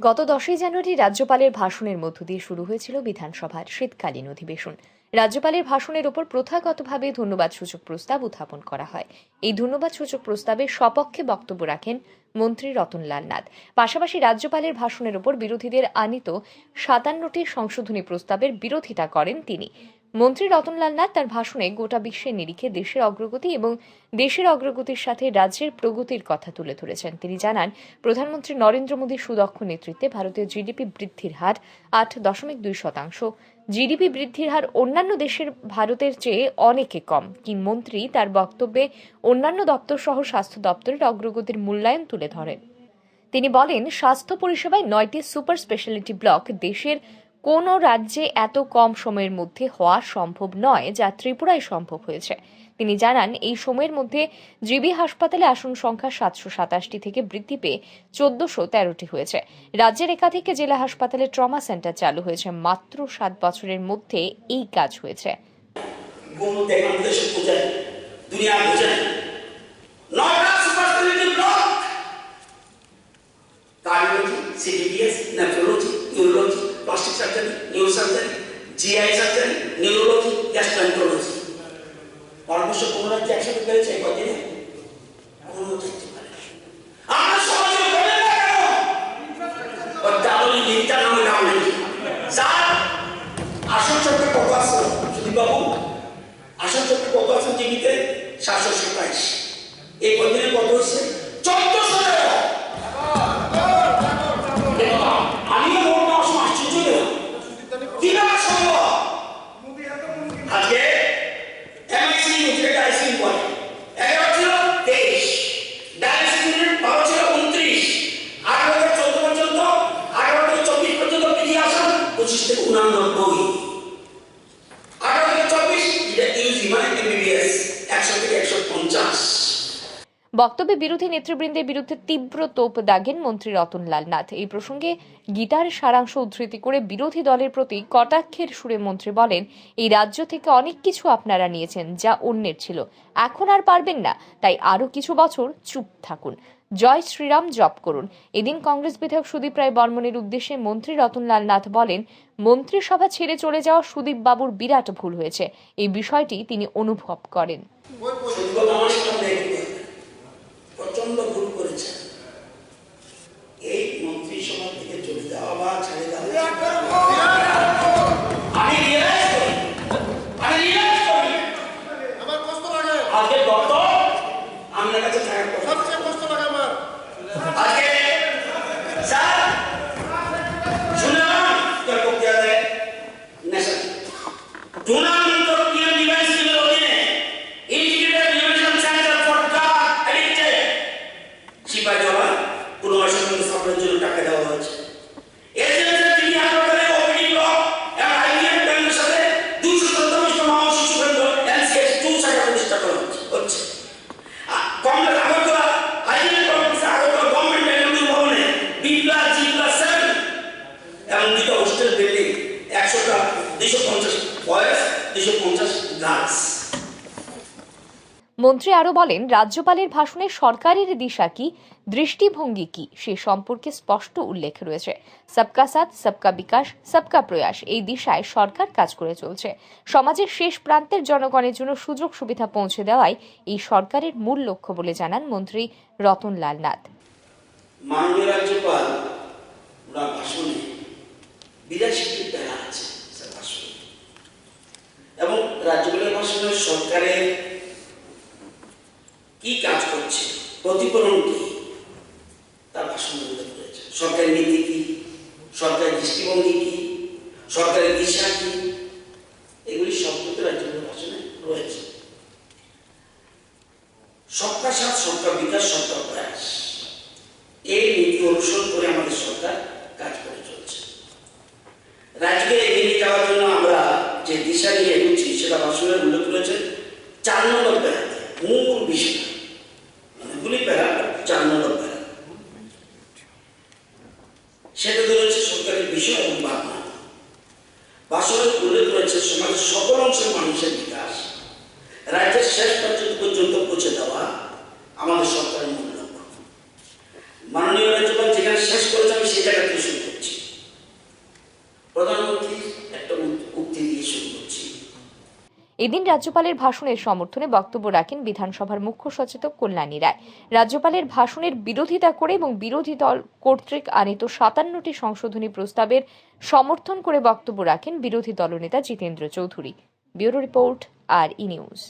গত দশই জানুয়ারি রাজ্যপালের ভাষণের মধ্য দিয়ে শুরু হয়েছিল বিধানসভার শীতকালীন অধিবেশন। রাজ্যপালের ভাষণের ওপর প্রথাগতভাবে ধন্যবাদ সূচক প্রস্তাব উত্থাপন করা হয়। এই ধন্যবাদ সূচক প্রস্তাবে সপক্ষে বক্তব্য রাখেন মন্ত্রী রতনলাল নাথ। পাশাপাশি রাজ্যপালের ভাষণের ওপর বিরোধীদের আনিত সাতান্নটি সংশোধনী প্রস্তাবের বিরোধিতা করেন তিনি। মন্ত্রী রতনলাল নাথ তার ভাষণে গোটা বিশ্বের নিরিখে দেশের অগ্রগতি এবং দেশের অগ্রগতির সাথে রাজ্যের প্রগতির কথা তুলে ধরেছেন। তিনি জানান, প্রধানমন্ত্রী নরেন্দ্র মোদীর সুদক্ষ নেতৃত্বে ভারতীয় জিডিপি বৃদ্ধির হার আট দশমিক দুই শতাংশ। জিডিপি বৃদ্ধির হার অন্যান্য দেশের ভারতের চেয়ে অনেকে কম। কি মন্ত্রী তার বক্তব্যে অন্যান্য দপ্তর সহ স্বাস্থ্য দপ্তরের অগ্রগতির মূল্যায়ন তুলে ধরেন। তিনি বলেন, স্বাস্থ্য পরিষেবায় নয়টি সুপার স্পেশালিটি ব্লক দেশের কোনো রাজ্যে এত কম সময়ের মধ্যে হওয়া সম্ভব নয় যা ত্রিপুরায় সম্ভব হয়েছে। তিনি জানান, এই সময়ের মধ্যে জিবি হাসপাতালে আসন সংখ্যা সাতশো সাতাশটি থেকে বৃদ্ধি পেয়ে চোদ্দশো তেরোটি হয়েছে। রাজ্যের একাধিক জেলা হাসপাতালে ট্রমা সেন্টার চালু হয়েছে। মাত্র সাত বছরের মধ্যে এই কাজ হয়েছে। गुम রাজ্যে একসাথে পেরেছে কদিনে কোনো রাজ্যে পারে। আমরা সমাজে বলে না কত আছে সুদীপ বাবু আসন চক্রে কত আছেন টিভিতে সাতশো সাতাইশ। এই কদিনে কত হচ্ছে চোদ্দশো আমিও ভোট নেওয়ার সময় আশ্চর্য গেলাম কীভাবে সম্ভব আজকে এমআইসি যেটা আইসিইউ করে এগারো ছিল তেইশ ডায়ালিসিস ইউনিট বারো ছিল উনত্রিশ আঠারো থেকে চোদ্দ পর্যন্ত আঠারো থেকে চব্বিশ পর্যন্ত পিজি মানে বক্তব্যে বিরোধী নেতৃবৃন্দের বিরুদ্ধে তীব্র তোপ দাগেন মন্ত্রী রতনলাল নাথ। এই প্রসঙ্গে গীতার সারাংশ উদ্ধৃতি করে বিরোধী দলের প্রতি কটাক্ষের সুরে মন্ত্রী বলেন, এই রাজ্য থেকে অনেক কিছু আপনারা নিয়েছেন যা অন্যের ছিল। এখন আর পারবেন না। তাই আরও কিছু বছর চুপ থাকুন। জয় শ্রীরাম জপ করুন। এদিন কংগ্রেস বিধায়ক সুদীপ রায় বর্মনের উদ্দেশ্যে মন্ত্রী রতনলাল নাথ বলেন মন্ত্রিসভা ছেড়ে চলে যাওয়া সুদীপ বাবুর বিরাট ভুল হয়েছে। এই বিষয়টি তিনি অনুভব করেন। আমার প্রচণ্ড ভুল করেছে। এই মন্ত্রিসভা থেকে চলে যাওয়া বা ছেড়ে দেওয়া আমি রিয়েলাইজ করি। আমি রিয়েলাইজ করি। আমার কষ্ট লাগে আজকে গত আপনার কাছে থাকার কথা জওয়ান পুনর্বাসন স্থাপনের জন্য টাকা দেওয়া হয়েছে। মন্ত্রী আরও বলেন, রাজ্যপালের ভাষণে সরকারের দিশা কি, দৃষ্টিভঙ্গি কি, সে সম্পর্কে স্পষ্ট উল্লেখ রয়েছে। সবকা সাথ, সবকা বিকাশ, সবকা প্রয়াস, এই দিশায় সরকার কাজ করে চলছে। সমাজের শেষ প্রান্তের জনগণের জন্য সুযোগ সুবিধা পৌঁছে দেওয়াই এই সরকারের মূল লক্ষ্য বলে জানান মন্ত্রী রতনলাল নাথ। এবং রাজ্যপালের ভাষণে সরকারের কি কাজ করছে? প্রতিফলন কি? তার ভাষণ উল্লেখ করেছে সরকারের নীতি কি? সরকারের দৃষ্টিভঙ্গি কি? সরকারের দিশা কি? এগুলি সব কিন্তু রাজ্যপালের ভাষণে রয়েছে। সবকা সাথ, সবকা বিকাশ, সবকা প্রয়াস। এই নীতি অনুসরণ করে আমাদের সরকার কাজ করে চলছে। রাজ্যকে এগিয়ে যাওয়ার জন্য আমরা যে দিশা নিয়ে এগোচ্ছি, সেটা ভাষণের উল্লেখ করেছে চার নম্বর মূল বিষয় অনেকগুলি প্যারা চার নম্বর প্যারা সেটা রয়েছে সরকারের বিষয় এবং ভাবনা বাসনের উল্লেখ করেছে সমাজের সকল অংশের মানুষের বিকাশ। রাজ্যের শেষ পর্যন্ত পর্যন্ত পৌঁছে দেওয়া আমাদের সরকারের মূল লক্ষ্য মাননীয় রাজ্যপাল যেখানে শেষ করেছে আমি সেই জায়গা থেকে শুরু এদিন রাজ্যপালের ভাষণের সমর্থনে বক্তব্য রাখেন বিধানসভার মুখ্য সচেতক কল্যাণী রায়। রাজ্যপালের ভাষণের বিরোধিতা করে এবং বিরোধী দল কর্তৃক আনিত সাতান্নটি সংশোধনী প্রস্তাবের সমর্থন করে বক্তব্য রাখেন বিরোধী দলনেতা Jitendra Chowdhury. Bureau report R E news.